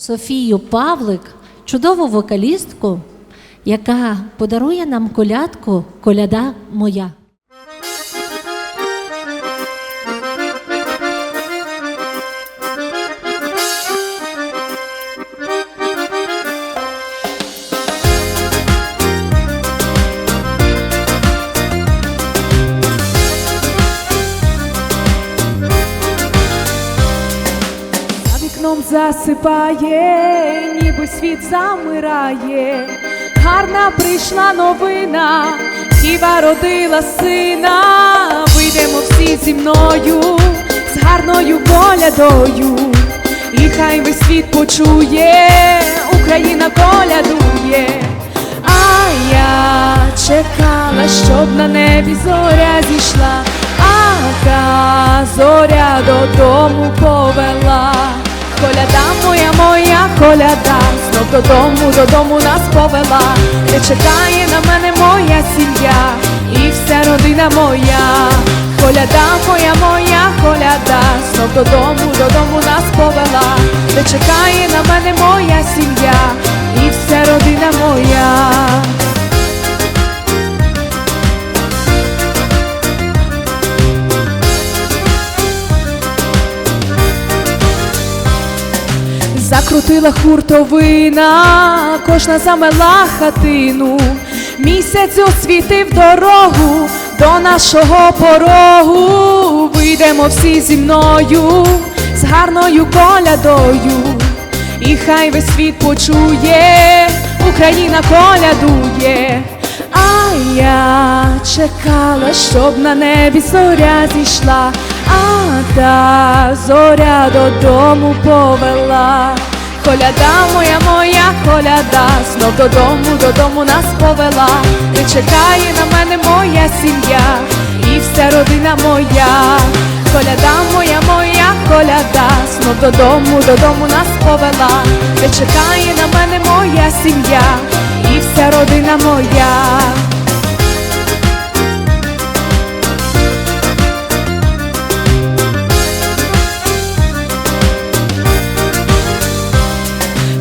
Софію Павлик, чудову вокалістку, яка подарує нам колядку Коляда моя. За засипає, ніби світ замирає. Гарна прийшла новина, Діва родила сина. Вийдемо всі зі мною, з гарною колядою. І хай весь світ почує, Україна колядує. А я чекала, щоб на небі зоря зійшла, а та зоря додому повела. Коляда моя, моя коляда, знов додому, додому нас повела, де чекає на мене моя сім'я. І вся родина моя. Коляда моя, моя коляда, знов додому, додому нас повела, де чекає на мене моя сім'я. І вся родина моя. Закрутила хуртовина, кожна замела хатину, місяць освітив дорогу до нашого порогу. Вийдемо всі зі мною з гарною колядою, і хай весь світ почує, Україна колядує. А я чекала, щоб на небі зоря зійшла, а та зоря додому повела. Коляда моя, моя коляда, знов додому, додому нас повела. І чекає на мене моя сім'я і вся родина моя. Коляда моя, моя коляда, знов додому, додому нас повела. Ти чекає на мене моя сім'я і вся родина моя.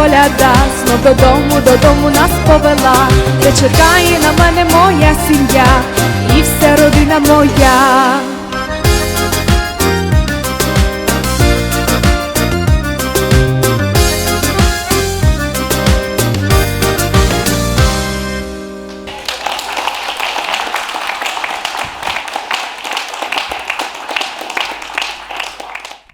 коляда, знов додому, додому нас повела, де чекає на мене моя сім'я. І вся родина моя.